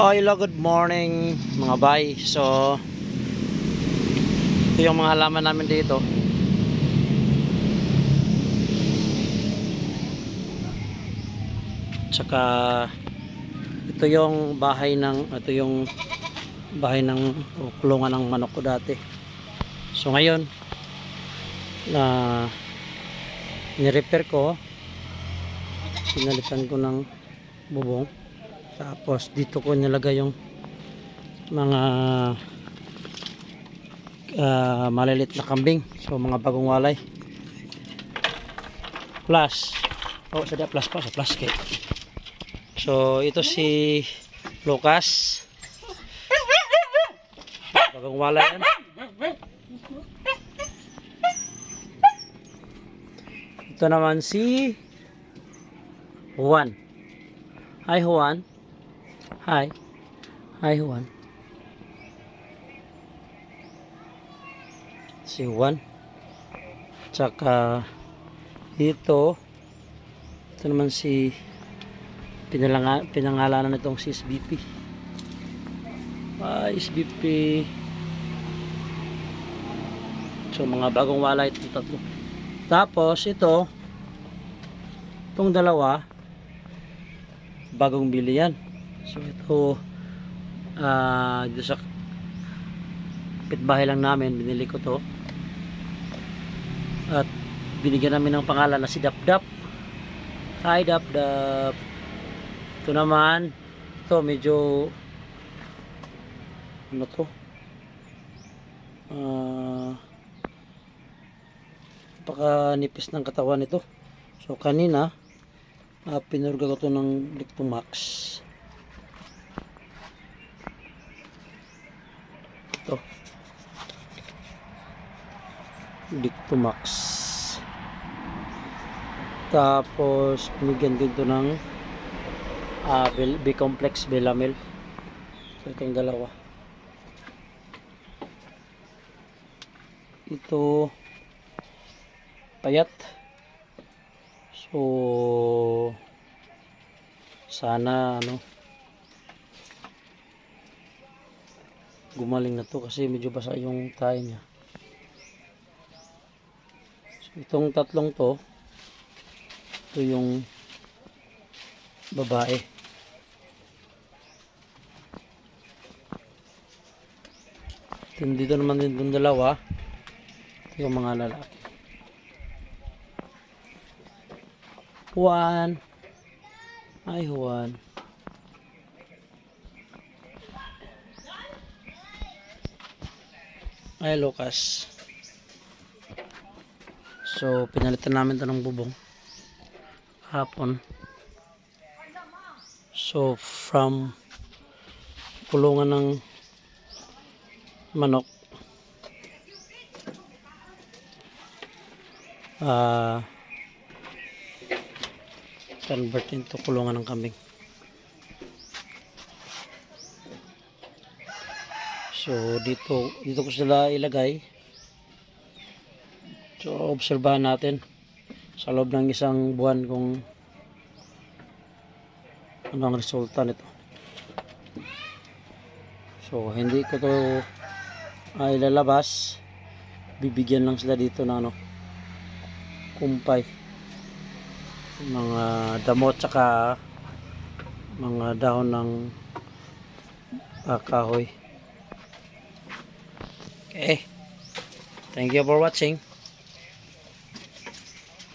Oh, good morning mga bay. So, ito yung mga halaman namin dito. Tsaka, ito yung bahay ng, ito yung bahay ng kulungan ng manok ko dati. So, ngayon, na nirepair ko, pinalitan ko ng bubong. Tapos dito ko nilagay yung mga ah, malilit na kambing. So mga bagong walay. Plus. Oh, sada plus pa sa plus kay. So ito si Lucas. Bagong walay yan. Ito naman si Juan. Hi Juan. Hi. Hi Juan. Si Juan. Tsaka ito ito naman si pinalanga, pinangalanan nitong si SBP. Ah, SBP. So mga bagong wala itong tatlo. Tapos ito itong dalawa bagong bili yan. So ito ah dito sa pitbahay lang namin binili ko to. At binigyan namin ng pangalan na si Dapdap. Hi Dapdap. Ito naman ito medyo ano to? Ah napaka nipis ng katawan nito. So kanina uh, pinurga ko to ng Dictomax. Ito. Dictomax. Tapos binigyan din to ng uh, B-complex Belamil. So itong dalawa. Ito payat. So sana ano gumaling na to kasi medyo basa yung tayo niya. So itong tatlong to ito yung babae. Ito dito naman din yung dalawa. Ito yung mga lalaki. Juan. Hi, Juan. Hi, Lucas. So, pinalitan namin ito ng bubong. Hapon. So, from kulungan ng manok. Ah... convert into kulungan ng kambing. So dito dito ko sila ilagay. So obserbahan natin sa loob ng isang buwan kung ano ang resulta nito. So hindi ko to ay lalabas. Bibigyan lang sila dito ng ano kumpay mga damo tsaka mga dahon ng uh, kahoy okay thank you for watching